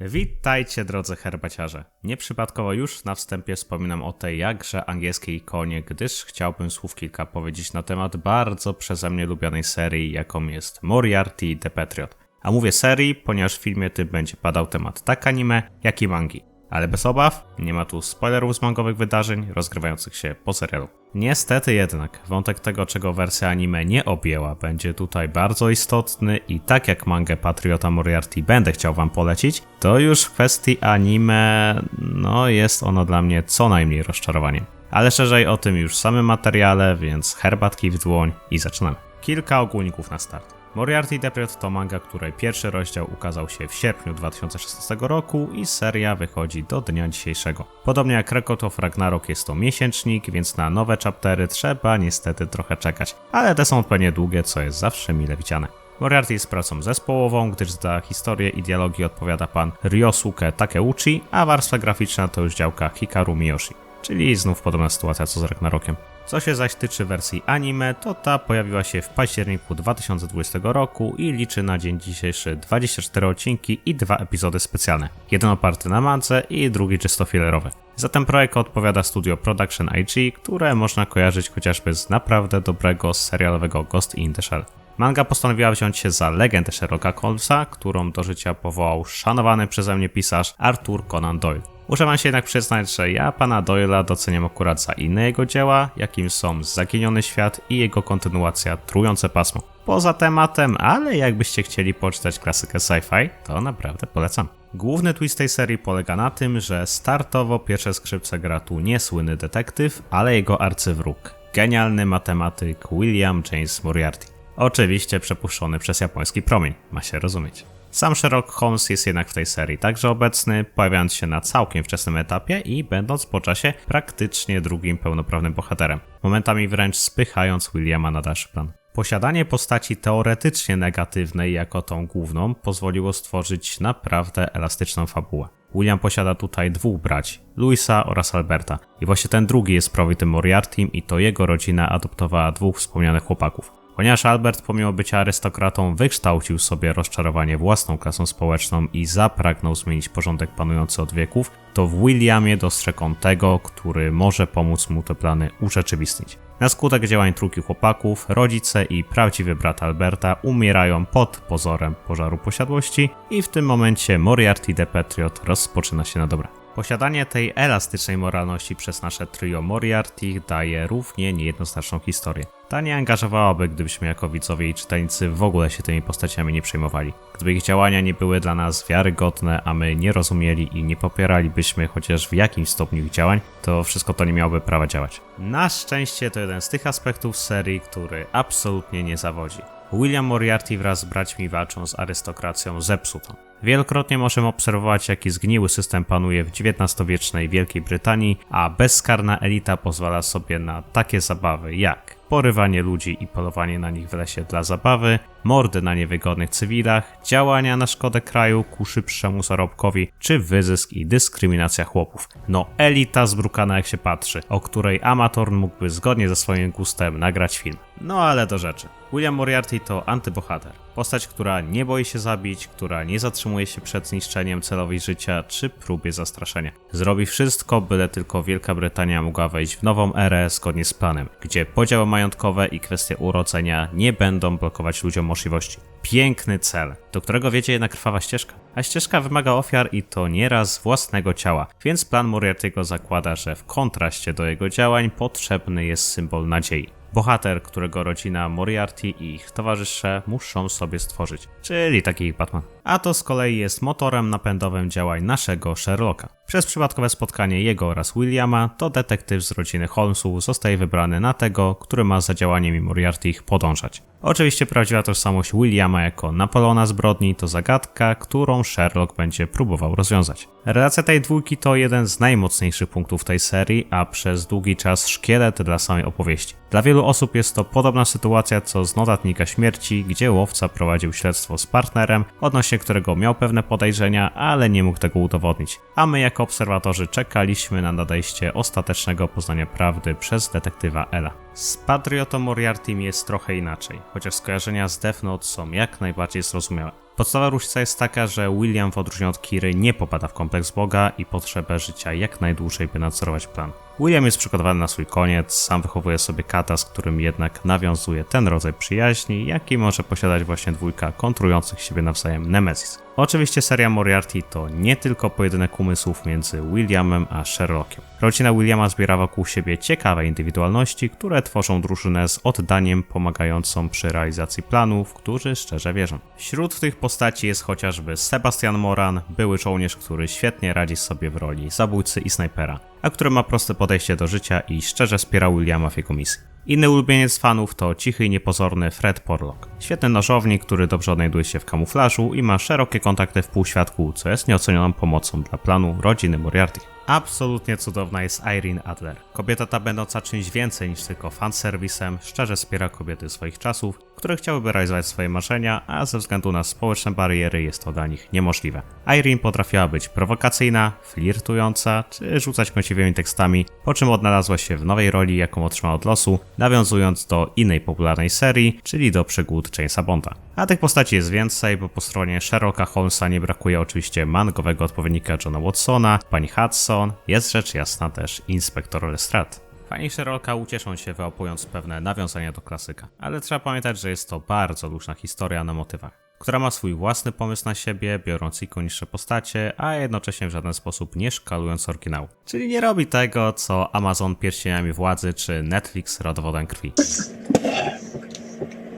Witajcie drodzy herbaciarze. Nieprzypadkowo już na wstępie wspominam o tej jakże angielskiej ikonie, gdyż chciałbym słów kilka powiedzieć na temat bardzo przeze mnie lubianej serii, jaką jest Moriarty The Patriot. A mówię serii, ponieważ w filmie tym będzie padał temat tak anime, jak i mangi. Ale bez obaw, nie ma tu spoilerów z mangowych wydarzeń rozgrywających się po serialu. Niestety jednak, wątek tego, czego wersja anime nie objęła, będzie tutaj bardzo istotny i tak jak mangę Patriota Moriarty będę chciał wam polecić, to już w kwestii anime, no jest ono dla mnie co najmniej rozczarowaniem. Ale szerzej o tym już w samym materiale, więc herbatki w dłoń i zaczynamy. Kilka ogólników na start. Moriarty Depriot to manga, której pierwszy rozdział ukazał się w sierpniu 2016 roku i seria wychodzi do dnia dzisiejszego. Podobnie jak Record of Ragnarok jest to miesięcznik, więc na nowe chaptery trzeba niestety trochę czekać, ale te są odpowiednio długie, co jest zawsze mile widziane. Moriarty jest pracą zespołową, gdyż za historię i dialogi odpowiada pan Ryosuke Takeuchi, a warstwa graficzna to już działka Hikaru Miyoshi. Czyli znów podobna sytuacja co z Ragnarokiem. Co się zaś tyczy wersji anime, to ta pojawiła się w październiku 2020 roku i liczy na dzień dzisiejszy 24 odcinki i dwa epizody specjalne. Jeden oparty na mance i drugi czysto fillerowy. Za ten projekt odpowiada studio Production IG, które można kojarzyć chociażby z naprawdę dobrego serialowego Ghost in the Shell. Manga postanowiła wziąć się za legendę Sherlocka Holmesa, którą do życia powołał szanowany przeze mnie pisarz Arthur Conan Doyle. Muszę wam się jednak przyznać, że ja pana Doyle'a doceniam akurat za inne jego dzieła, jakim są Zaginiony Świat i jego kontynuacja Trujące Pasmo. Poza tematem, ale jakbyście chcieli poczytać klasykę sci-fi, to naprawdę polecam. Główny twist tej serii polega na tym, że startowo pierwsze skrzypce gra tu nie słynny detektyw, ale jego arcywróg, genialny matematyk William James Moriarty. Oczywiście przepuszczony przez japoński promień, ma się rozumieć. Sam Sherlock Holmes jest jednak w tej serii także obecny, pojawiając się na całkiem wczesnym etapie i będąc po czasie praktycznie drugim pełnoprawnym bohaterem, momentami wręcz spychając Williama na dalszy plan. Posiadanie postaci teoretycznie negatywnej jako tą główną pozwoliło stworzyć naprawdę elastyczną fabułę. William posiada tutaj dwóch braci, Louisa oraz Alberta. I właśnie ten drugi jest prowitym Moriartym i to jego rodzina adoptowała dwóch wspomnianych chłopaków. Ponieważ Albert pomimo bycia arystokratą wykształcił sobie rozczarowanie własną klasą społeczną i zapragnął zmienić porządek panujący od wieków, to w Williamie dostrzegł on tego, który może pomóc mu te plany urzeczywistnić. Na skutek działań trójki chłopaków, rodzice i prawdziwy brat Alberta umierają pod pozorem pożaru posiadłości i w tym momencie Moriarty the Patriot rozpoczyna się na dobre. Posiadanie tej elastycznej moralności przez nasze trio Moriarty daje równie niejednoznaczną historię. Ta nie angażowałaby, gdybyśmy jako widzowie i czytelnicy w ogóle się tymi postaciami nie przejmowali. Gdyby ich działania nie były dla nas wiarygodne, a my nie rozumieli i nie popieralibyśmy chociaż w jakimś stopniu ich działań, to wszystko to nie miałoby prawa działać. Na szczęście to jeden z tych aspektów serii, który absolutnie nie zawodzi. William Moriarty wraz z braćmi walczą z arystokracją zepsutą. Wielokrotnie możemy obserwować, jaki zgniły system panuje w XIX-wiecznej Wielkiej Brytanii, a bezkarna elita pozwala sobie na takie zabawy jak porywanie ludzi i polowanie na nich w lesie dla zabawy, mordy na niewygodnych cywilach, działania na szkodę kraju ku szybszemu zarobkowi, czy wyzysk i dyskryminacja chłopów. No elita zbrukana jak się patrzy, o której amator mógłby zgodnie ze swoim gustem nagrać film. No ale do rzeczy. William Moriarty to antybohater. Postać, która nie boi się zabić, która nie zatrzymuje się przed zniszczeniem celowi życia czy próbie zastraszenia. Zrobi wszystko, byle tylko Wielka Brytania mogła wejść w nową erę zgodnie z planem, gdzie podziały majątkowe i kwestie urodzenia nie będą blokować ludziom możliwości. Piękny cel, do którego wiedzie jednak krwawa ścieżka. A ścieżka wymaga ofiar i to nieraz własnego ciała, więc plan Moriarty'ego zakłada, że w kontraście do jego działań potrzebny jest symbol nadziei. Bohater, którego rodzina Moriarty i ich towarzysze muszą sobie stworzyć, czyli taki Batman. A to z kolei jest motorem napędowym działań naszego Sherlocka. Przez przypadkowe spotkanie jego oraz Williama, to detektyw z rodziny Holmesów zostaje wybrany na tego, który ma za działaniami Moriarty ich podążać. Oczywiście prawdziwa tożsamość Williama jako Napoleona zbrodni to zagadka, którą Sherlock będzie próbował rozwiązać. Relacja tej dwójki to jeden z najmocniejszych punktów tej serii, a przez długi czas szkielet dla samej opowieści. Dla wielu osób jest to podobna sytuacja co z notatnika śmierci, gdzie łowca prowadził śledztwo z partnerem odnośnie którego miał pewne podejrzenia, ale nie mógł tego udowodnić. A my jako obserwatorzy czekaliśmy na nadejście ostatecznego poznania prawdy przez detektywa Ela. Z Patriotą Moriartym jest trochę inaczej, chociaż skojarzenia z Death Note są jak najbardziej zrozumiałe. Podstawowa różnica jest taka, że William w odróżnieniu od Kiry nie popada w kompleks Boga i potrzebę życia jak najdłużej, by nadzorować plan. William jest przygotowany na swój koniec, sam wychowuje sobie kata, z którym jednak nawiązuje ten rodzaj przyjaźni, jaki może posiadać właśnie dwójka kontrujących siebie nawzajem Nemesis. Oczywiście seria Moriarty to nie tylko pojedynek umysłów między Williamem a Sherlockiem. Rodzina Williama zbiera wokół siebie ciekawe indywidualności, które tworzą drużynę z oddaniem pomagającą przy realizacji planów, którzy szczerze wierzą. Wśród tych postaci jest chociażby Sebastian Moran, były żołnierz, który świetnie radzi sobie w roli zabójcy i snajpera, a który ma proste podejście do życia i szczerze wspiera Williama w jego misji. Inny ulubieniec fanów to cichy i niepozorny Fred Porlock. Świetny nożownik, który dobrze odnajduje się w kamuflażu i ma szerokie kontakty w półświadku, co jest nieocenioną pomocą dla planu rodziny Moriarty. Absolutnie cudowna jest Irene Adler. Kobieta ta będąca czymś więcej niż tylko fanserwisem, szczerze wspiera kobiety swoich czasów, które chciałyby realizować swoje marzenia, a ze względu na społeczne bariery jest to dla nich niemożliwe. Irene potrafiła być prowokacyjna, flirtująca czy rzucać kąciwymi tekstami, po czym odnalazła się w nowej roli, jaką otrzymała od losu, nawiązując do innej popularnej serii, czyli do przygód Jamesa Bonda. A tych postaci jest więcej, bo po stronie Sherlocka Holmesa nie brakuje oczywiście mangowego odpowiednika Johna Watsona, pani Hudson, jest rzecz jasna też inspektor Lestrade. Fani Sherlocka ucieszą się wyapując pewne nawiązania do klasyka, ale trzeba pamiętać, że jest to bardzo luźna historia na motywach, która ma swój własny pomysł na siebie, biorąc ikoniczne postacie, a jednocześnie w żaden sposób nie szkalując oryginału. Czyli nie robi tego, co Amazon pierścieniami władzy czy Netflix rodowodem krwi.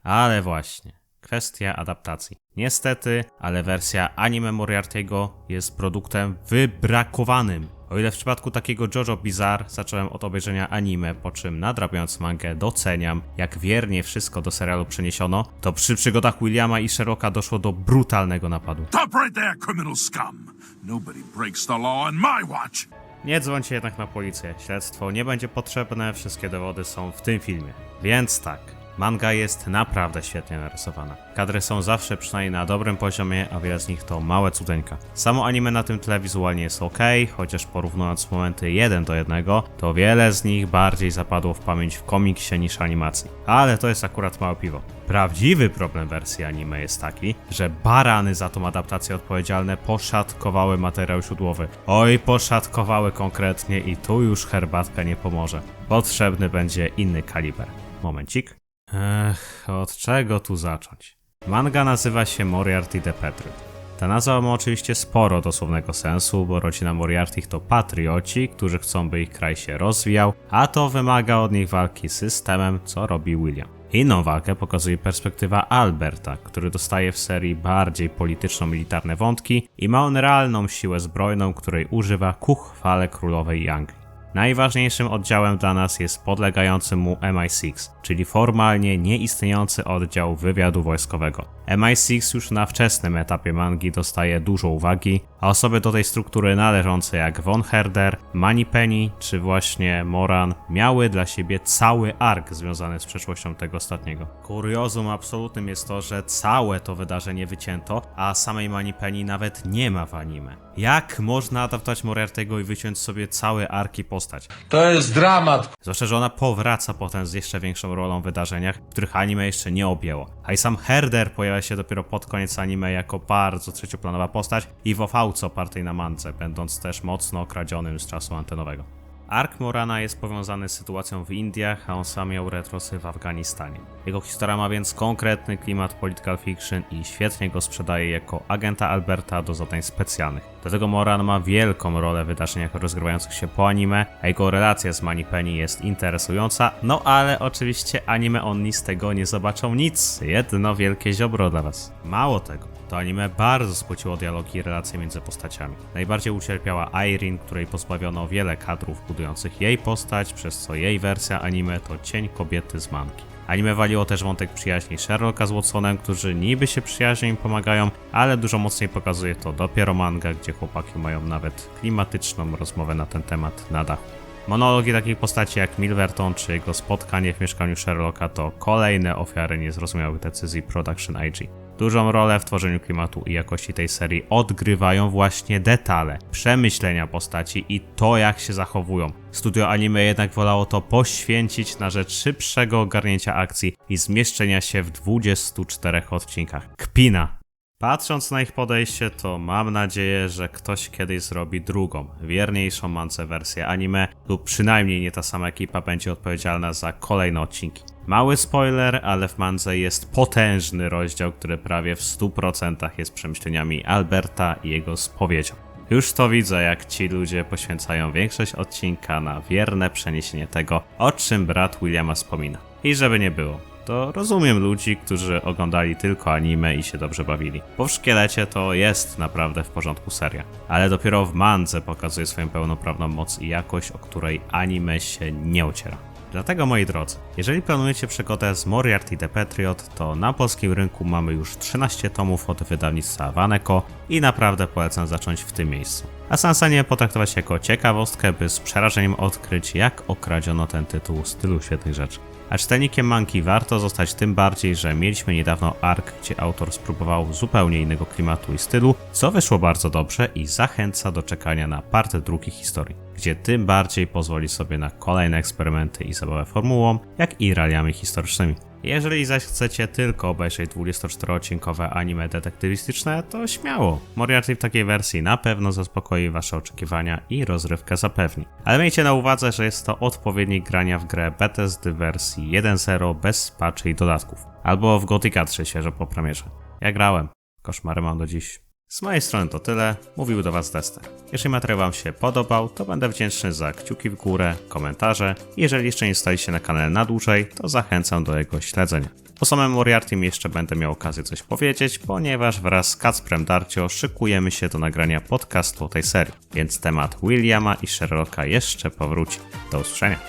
Ale właśnie, kwestia adaptacji. Niestety, ale wersja anime Moriarty'ego jest produktem wybrakowanym. O ile w przypadku takiego JoJo Bizarre zacząłem od obejrzenia anime, po czym nadrabiając mangę doceniam, jak wiernie wszystko do serialu przeniesiono, to przy przygodach Williama i Sherlocka doszło do brutalnego napadu. Stop right there, criminal scum! Nobody breaks the law on my watch! Nie dzwońcie jednak na policję, śledztwo nie będzie potrzebne, wszystkie dowody są w tym filmie. Więc tak, manga jest naprawdę świetnie narysowana. Kadry są zawsze przynajmniej na dobrym poziomie, a wiele z nich to małe cudeńka. Samo anime na tym tle wizualnie jest ok, chociaż porównując momenty 1 do 1, to wiele z nich bardziej zapadło w pamięć w komiksie niż animacji. Ale to jest akurat małe piwo. Prawdziwy problem wersji anime jest taki, że barany za tą adaptację odpowiedzialne poszatkowały materiał źródłowy. Oj, poszatkowały konkretnie i tu już herbatka nie pomoże. Potrzebny będzie inny kaliber. Momencik. Ech, od czego tu zacząć? Manga nazywa się Moriarty the Patriot. Ta nazwa ma oczywiście sporo dosłownego sensu, bo rodzina Moriartych to patrioci, którzy chcą, by ich kraj się rozwijał, a to wymaga od nich walki z systemem, co robi William. Inną walkę pokazuje perspektywa Alberta, który dostaje w serii bardziej polityczno-militarne wątki i ma on realną siłę zbrojną, której używa ku chwale królowej Anglii. Najważniejszym oddziałem dla nas jest podlegający mu MI6, czyli formalnie nieistniejący oddział wywiadu wojskowego. MI6 już na wczesnym etapie mangi dostaje dużo uwagi, a osoby do tej struktury należące jak Von Herder, Moneypenny czy właśnie Moran miały dla siebie cały ark związany z przeszłością tego ostatniego. Kuriozum absolutnym jest to, że całe to wydarzenie wycięto, a samej Moneypenny nawet nie ma w anime. Jak można adaptować Moriarty'ego i wyciąć sobie cały ark i postać? To jest dramat. Zwłaszcza, że ona powraca potem z jeszcze większą rolą w wydarzeniach, których anime jeszcze nie objęło. A i sam Herder pojawia się dopiero pod koniec anime jako bardzo trzecioplanowa postać i w OV-ce opartej na mance, będąc też mocno kradzionym z czasu antenowego. Ark Morana jest powiązany z sytuacją w Indiach, a on sam miał retrosy w Afganistanie. Jego historia ma więc konkretny klimat political fiction i świetnie go sprzedaje jako agenta Alberta do zadań specjalnych. Dlatego Moran ma wielką rolę w wydarzeniach rozgrywających się po anime, a jego relacja z Moneypenny jest interesująca, no ale oczywiście anime oni z tego nie zobaczą nic. Jedno wielkie ziobro dla was. Mało tego. To anime bardzo spociło dialogi i relacje między postaciami. Najbardziej ucierpiała Irene, której pozbawiono wiele kadrów budujących jej postać, przez co jej wersja anime to cień kobiety z manki. Anime waliło też wątek przyjaźni Sherlocka z Watsonem, którzy niby się przyjaźnią i pomagają, ale dużo mocniej pokazuje to dopiero manga, gdzie chłopaki mają nawet klimatyczną rozmowę na ten temat na dachu. Monologi takich postaci jak Milverton czy jego spotkanie w mieszkaniu Sherlocka to kolejne ofiary niezrozumiałych decyzji Production IG. Dużą rolę w tworzeniu klimatu i jakości tej serii odgrywają właśnie detale, przemyślenia postaci i to jak się zachowują. Studio anime jednak wolało to poświęcić na rzecz szybszego ogarnięcia akcji i zmieszczenia się w 24 odcinkach. Kpina! Patrząc na ich podejście, to mam nadzieję, że ktoś kiedyś zrobi drugą, wierniejszą mance wersję anime, lub przynajmniej nie ta sama ekipa będzie odpowiedzialna za kolejne odcinki. Mały spoiler, ale w mance jest potężny rozdział, który prawie w 100% jest przemyśleniami Alberta i jego spowiedzią. Już to widzę, jak ci ludzie poświęcają większość odcinka na wierne przeniesienie tego, o czym brat Williama wspomina. I żeby nie było, to rozumiem ludzi, którzy oglądali tylko anime i się dobrze bawili. Bo w szkielecie to jest naprawdę w porządku seria. Ale dopiero w mandze pokazuje swoją pełnoprawną moc i jakość, o której anime się nie ociera. Dlatego moi drodzy, jeżeli planujecie przygodę z Moriarty the Patriot, to na polskim rynku mamy już 13 tomów od wydawnictwa Waneko i naprawdę polecam zacząć w tym miejscu. A Sansanie potraktować jako ciekawostkę, by z przerażeniem odkryć jak okradziono ten tytuł z tylu świetnych rzeczy. A czytelnikiem manki warto zostać tym bardziej, że mieliśmy niedawno ark, gdzie autor spróbował zupełnie innego klimatu i stylu, co wyszło bardzo dobrze i zachęca do czekania na part drugi historii, gdzie tym bardziej pozwoli sobie na kolejne eksperymenty i zabawę formułą, jak i realiami historycznymi. Jeżeli zaś chcecie tylko obejrzeć 24-odcinkowe anime detektywistyczne, to śmiało. Moriarty w takiej wersji na pewno zaspokoi wasze oczekiwania i rozrywkę zapewni. Ale miejcie na uwadze, że jest to odpowiednik grania w grę Bethesdy wersji 1.0 bez patchy i dodatków. Albo w Gothica 3 świeżo po premierze. Ja grałem. Koszmary mam do dziś. Z mojej strony to tyle, mówił do Was Dester. Jeżeli materiał Wam się podobał, to będę wdzięczny za kciuki w górę, komentarze. Jeżeli jeszcze nie staliście na kanale na dłużej, to zachęcam do jego śledzenia. O samym Moriarty jeszcze będę miał okazję coś powiedzieć, ponieważ wraz z Kacprem Darcio szykujemy się do nagrania podcastu o tej serii, więc temat Williama i Sherlocka jeszcze powróci. Do usłyszenia.